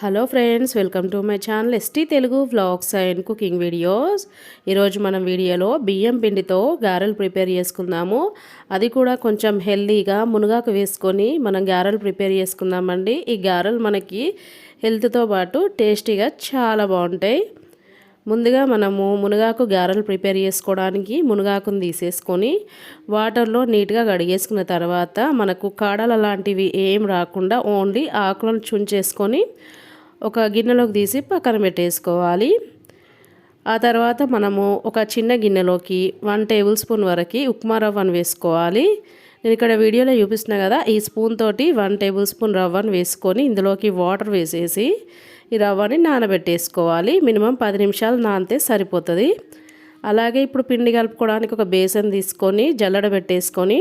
Hello friends welcome to my channel ST Telugu vlogs and cooking videos ఈరోజు మనం వీడియోలో బియ్యం పిండితో గారెలు ప్రిపేర్ చేసుకుందాము. అది కూడా కొంచెం హెల్దీగా మునగాకు వేసుకొని మనం గారెలు ప్రిపేర్ చేసుకుందామండి. ఈ గారెలు మనకి హెల్త్తో పాటు టేస్టీగా చాలా బాగుంటాయి. ముందుగా మనము మునగాకు గారెలు ప్రిపేర్ చేసుకోవడానికి మునగాకును తీసేసుకొని వాటర్లో నీట్గా కడిగేసుకున్న తర్వాత మనకు కాడల లాంటివి ఏం రాకుండా ఓన్లీ ఆకులను చుంచేసుకొని ఒక గిన్నెలోకి తీసి పక్కన పెట్టేసుకోవాలి. ఆ తర్వాత మనము ఒక చిన్న గిన్నెలోకి వన్ టేబుల్ స్పూన్ వరకు ఉప్మా రవ్వను వేసుకోవాలి. నేను ఇక్కడ వీడియోలో చూపిస్తున్నా కదా ఈ స్పూన్ తోటి వన్ టేబుల్ స్పూన్ రవ్వను వేసుకొని ఇందులోకి వాటర్ వేసేసి ఈ రవ్వని నానబెట్టేసుకోవాలి. మినిమం పది నిమిషాలు నానితే సరిపోతుంది. అలాగే ఇప్పుడు పిండి కలుపుకోవడానికి ఒక బేసన్ తీసుకొని జల్లడ పెట్టేసుకొని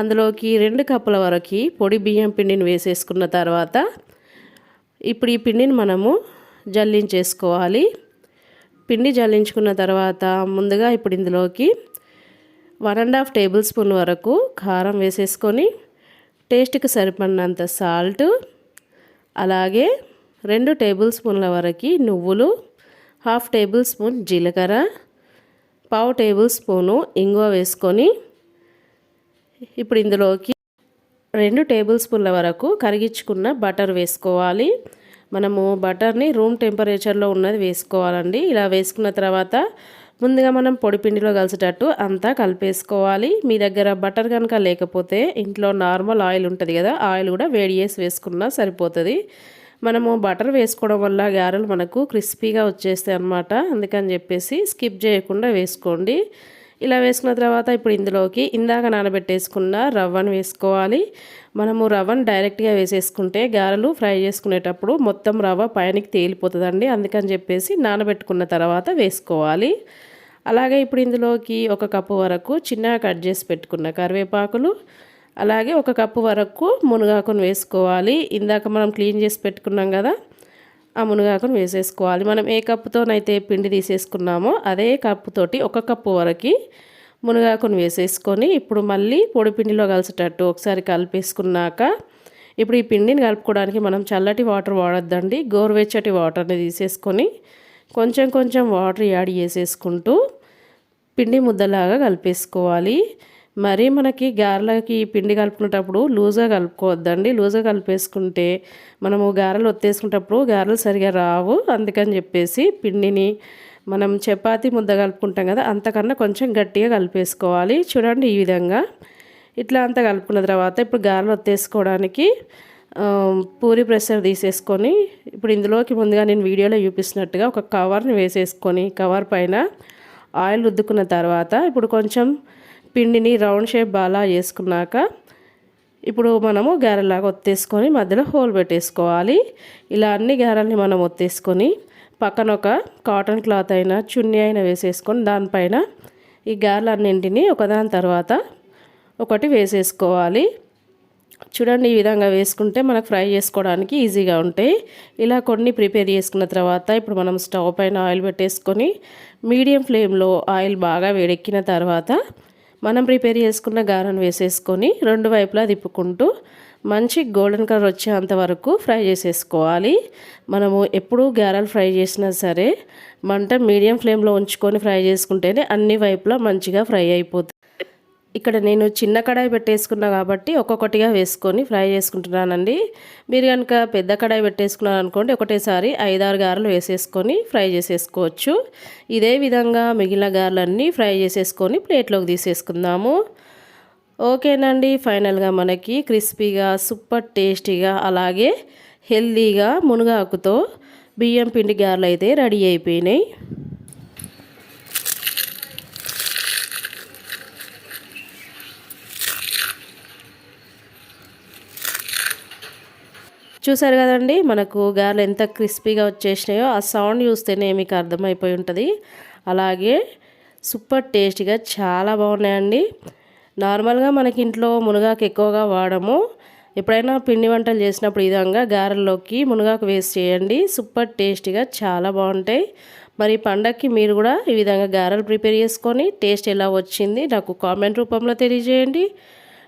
అందులోకి రెండు కప్పుల వరకు పొడి బియ్యం పిండిని వేసేసుకున్న తర్వాత ఇప్పుడు ఈ పిండిని మనము జల్లించేసుకోవాలి. పిండి జల్లించుకున్న తర్వాత ముందుగా ఇప్పుడు ఇందులోకి one and half tablespoon వరకు కారం వేసేసుకొని టేస్ట్కి సరిపడినంత సాల్ట్ అలాగే రెండు టేబుల్ స్పూన్ల వరకు నువ్వులు హాఫ్ టేబుల్ స్పూన్ జీలకర్ర పావు టేబుల్ స్పూను ఇంగువ వేసుకొని ఇప్పుడు ఇందులోకి రెండు టేబుల్ స్పూన్ల వరకు కరిగించుకున్న బటర్ వేసుకోవాలి. మనము బటర్ని రూమ్ టెంపరేచర్లో ఉన్నది వేసుకోవాలండి. ఇలా వేసుకున్న తర్వాత ముందుగా మనం పొడిపిండిలో కలిసేటట్టు అంతా కలిపేసుకోవాలి. మీ దగ్గర బటర్ కనుక లేకపోతే ఇంట్లో నార్మల్ ఆయిల్ ఉంటుంది కదా ఆయిల్ కూడా వేడి చేసి వేసుకున్నా సరిపోతుంది. మనము బటర్ వేసుకోవడం వల్ల గారెలు మనకు క్రిస్పీగా వచ్చేస్తాయి అన్నమాట. అందుకని చెప్పేసి స్కిప్ చేయకుండా వేసుకోండి. ఇలా వేసుకున్న తర్వాత ఇప్పుడు ఇందులోకి ఇందాక నానబెట్టేసుకున్న రవ్వను వేసుకోవాలి. మనము రవ్వను డైరెక్ట్గా వేసేసుకుంటే గారెలు ఫ్రై చేసుకునేటప్పుడు మొత్తం రవ్వ పైనకి తేలిపోతుందండి. అందుకని చెప్పేసి నానబెట్టుకున్న తర్వాత వేసుకోవాలి. అలాగే ఇప్పుడు ఇందులోకి ఒక కప్పు వరకు చిన్నగా కట్ చేసి పెట్టుకున్న కరివేపాకులు అలాగే ఒక కప్పు వరకు మునగాకును వేసుకోవాలి. ఇందాక మనం క్లీన్ చేసి పెట్టుకున్నాం కదా ఆ మునగాకును వేసేసుకోవాలి. మనం ఏ కప్పుతోనైతే పిండి తీసేసుకున్నామో అదే కప్పుతోటి ఒక కప్పు వరకు మునగాకును వేసేసుకొని ఇప్పుడు మళ్ళీ పొడి పిండిలో కలిసేటట్టు ఒకసారి కలిపేసుకున్నాక ఇప్పుడు ఈ పిండిని కలుపుకోవడానికి మనం చల్లటి వాటర్ వాడొద్దండి. గోరువెచ్చటి వాటర్ని తీసేసుకొని కొంచెం కొంచెం వాటర్ యాడ్ చేసేసుకుంటూ పిండి ముద్దలాగా కలిపేసుకోవాలి. మరి మనకి గారెలకి పిండి కలుపుకునేటప్పుడు లూజ్గా కలుపుకోవద్దండి. లూజ్గా కలిపేసుకుంటే మనము గారెలు ఒత్తేసుకునేటప్పుడు గారెలు సరిగా రావు. అందుకని చెప్పేసి పిండిని మనం చపాతి ముద్ద కలుపుకుంటాం కదా అంతకన్నా కొంచెం గట్టిగా కలిపేసుకోవాలి. చూడండి ఈ విధంగా ఇట్లా అంతా కలుపుకున్న తర్వాత ఇప్పుడు గారెలు ఒత్తేసుకోవడానికి పూరి ప్రెషర్ తీసేసుకొని ఇప్పుడు ఇందులోకి ముందుగా నేను వీడియోలో చూపిస్తున్నట్టుగా ఒక కవర్ని వేసేసుకొని కవర్ పైన ఆయిల్ రుద్దుకున్న తర్వాత ఇప్పుడు కొంచెం పిండిని రౌండ్ షేప్ బాగా చేసుకున్నాక ఇప్పుడు మనము గారెలాగా ఒత్తేసుకొని మధ్యలో హోల్ పెట్టేసుకోవాలి. ఇలా అన్ని గారెల్ని మనం ఒత్తేసుకొని పక్కన ఒక కాటన్ క్లాత్ అయినా చున్నీ అయినా వేసేసుకొని దానిపైన ఈ గారెలన్నింటినీ ఒకదాని తర్వాత ఒకటి వేసేసుకోవాలి. చూడండి ఈ విధంగా వేసుకుంటే మనకు ఫ్రై చేసుకోవడానికి ఈజీగా ఉంటాయి. ఇలా కొన్ని ప్రిపేర్ చేసుకున్న తర్వాత ఇప్పుడు మనం స్టవ్ పైన ఆయిల్ పెట్టేసుకొని మీడియం ఫ్లేమ్లో ఆయిల్ బాగా వేడెక్కిన తర్వాత మనం ప్రిపేర్ చేసుకున్న గారెను వేసేసుకొని రెండు వైపులా తిప్పుకుంటూ మంచి గోల్డెన్ కలర్ వచ్చేంత వరకు ఫ్రై చేసేసుకోవాలి. మనము ఎప్పుడు గారెలు ఫ్రై చేసినా సరే మంట మీడియం ఫ్లేమ్లో ఉంచుకొని ఫ్రై చేసుకుంటేనే అన్ని వైపులా మంచిగా ఫ్రై అయిపోతుంది. ఇక్కడ నేను చిన్న కడాయి పెట్టేసుకున్నా కాబట్టి ఒక్కొక్కటిగా వేసుకొని ఫ్రై చేసుకుంటున్నానండి. మీరు కనుక పెద్ద కడాయి పెట్టేసుకున్నారు అనుకోండి ఒకటేసారి ఐదారు గారెలు వేసేసుకొని ఫ్రై చేసేసుకోవచ్చు. ఇదే విధంగా మిగిలిన గారెలన్నీ ఫ్రై చేసేసుకొని ప్లేట్లోకి తీసేసుకుందాము. ఓకేనండి ఫైనల్గా మనకి క్రిస్పీగా సూపర్ టేస్టీగా అలాగే హెల్దీగా మునగాకుతో బియ్యం పిండి గారెలు అయితే రెడీ అయిపోయినాయి. చూసారు కదండి మనకు గారెలు ఎంత క్రిస్పీగా వచ్చేసినాయో ఆ సౌండ్ చూస్తేనే మీకు అర్థమైపోయి ఉంటుంది. అలాగే సూపర్ టేస్టీగా చాలా బాగున్నాయండి. నార్మల్గా మనకి ఇంట్లో మునగాకు ఎక్కువగా వాడము. ఎప్పుడైనా పిండి వంటలు చేసినప్పుడు ఈ విధంగా గారెల్లోకి మునగాకు వేస్ట్ చేయండి. సూపర్ టేస్టీగా చాలా బాగుంటాయి. మరి పండగకి మీరు కూడా ఈ విధంగా గారెలు ప్రిపేర్ చేసుకొని టేస్ట్ ఎలా వచ్చింది నాకు కామెంట్ రూపంలో తెలియజేయండి.